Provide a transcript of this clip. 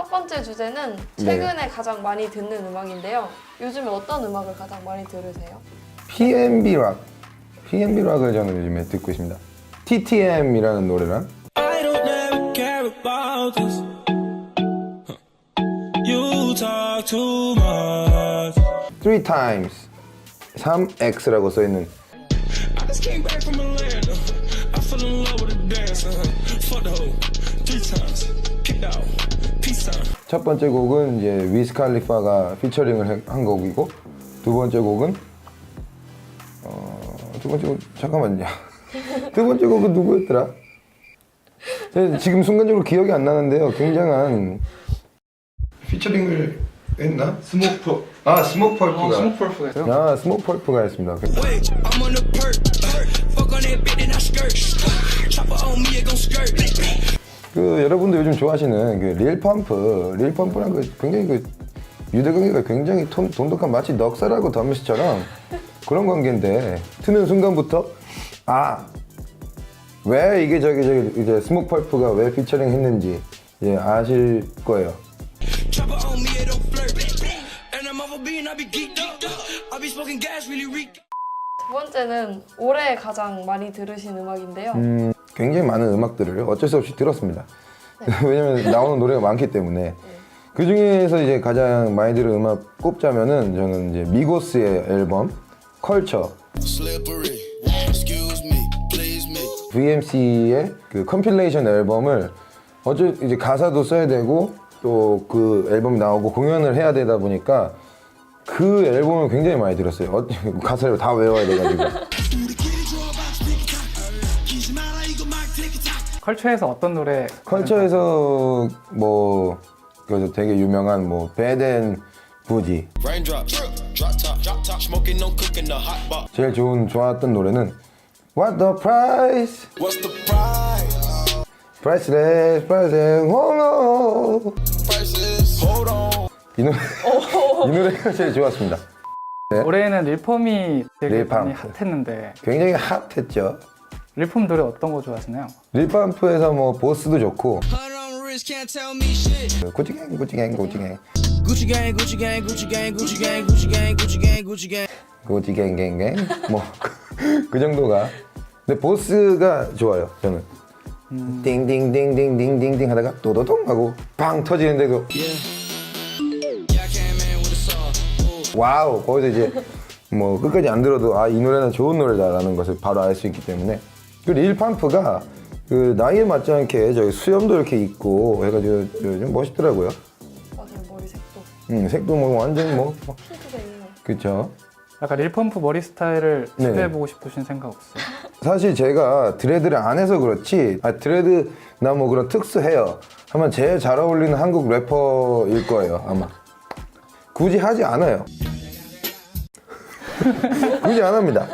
첫 번째 주제는 네. 최근에 가장 많이 듣는 음악인데요. 요즘에 어떤 음악을 가장 많이 들으세요? PNB 락, PNB 락을 저는 요즘에 듣고 있습니다. TTM이라는 노래랑 I don't ever care about this. Huh. You talk too much. Three Times 3X라고 써 있는 첫 번째 곡은 이제 위스 칼리파가 피처링을 해- 한 곡이고 두 번째 곡은 어, 두 번째 곡 잠깐만요. 두 번째 곡은 누구였더라? 지금 순간적으로 기억이 안 나는데요. 굉장한 피처링을 했나? 스모프 아 스모크 어, 펄프가 스모프 펄프가? 아 스모크 펄프가 했습니다. 그 여러분도 요즘 좋아하시는 그 릴펌프, 릴펌프랑 그 굉장히 그 유대관계가 굉장히 톤, 돈독한 마치 넉살하고 더미스처럼 그런 관계인데 트는 순간부터 아 왜 이게 저기 저기 이제 스모크 펄프가 왜 피처링 했는지 이제 아실 거예요. 두 번째는 올해 가장 많이 들으신 음악인데요. 음, 굉장히 많은 음악들을 어쩔 수 없이 들었습니다. 왜냐면 나오는 노래가 많기 때문에 그 중에서 이제 가장 많이 들은 음악 꼽자면은 저는 이제 미고스의 앨범 컬처. VMC의 그 컴필레이션 앨범을 어쩔 이제 가사도 써야 되고 또 그 앨범이 나오고 공연을 해야 되다 보니까 그 앨범을 굉장히 많이 들었어요. 어, 가사를 다 외워야 돼가지고. 컬처에서 어떤 노래 컬처에서 뭐 그래서 되게 유명한 뭐 배덴 부지. 제일 좋은 좋았던 노래는 What the price? What's the price? Priceless, priceless, 홀로 Prices. Hold on. 이 노래 이 노래가 제일 좋았습니다. 올해에는 릴펌이 되게. 많이 핫했는데 굉장히 핫했죠. 릴펌 노래 어떤 거 좋아하시나요? 릴팜프에서 뭐 보스도 좋고. Gucci gang, Gucci gang, Gucci gang, Gucci gang, Gucci gang. 고치갱갱갱 뭐그 정도가. 근데 보스가 좋아요 저는. 띵띵띵띵띵띵띵 하다가 또도동 하고 팡 터지는데 그 Yeah, I came in with a saw. Ooh. 와우 거기서 이제 뭐 끝까지 안 들어도 아 이 노래는 좋은 노래다라는 것을 바로 알 수 있기 때문에 그리고 릴 팜프가 그 나이에 맞지 않게 저기 수염도 이렇게 있고 해가지고 좀 멋있더라고요. 맞아요, 머리 색도 음, 색도 뭐 완전 뭐 핑크색이에요. 그쵸. 약간 릴펌프 머리 스타일을 네. 시도해보고 싶으신 생각 없어요? 사실 제가 드레드를 안 해서 그렇지 아, 드레드나 뭐 그런 특수 헤어 하면 제일 잘 어울리는 한국 래퍼일 거예요 아마 굳이 하지 않아요 굳이 안 합니다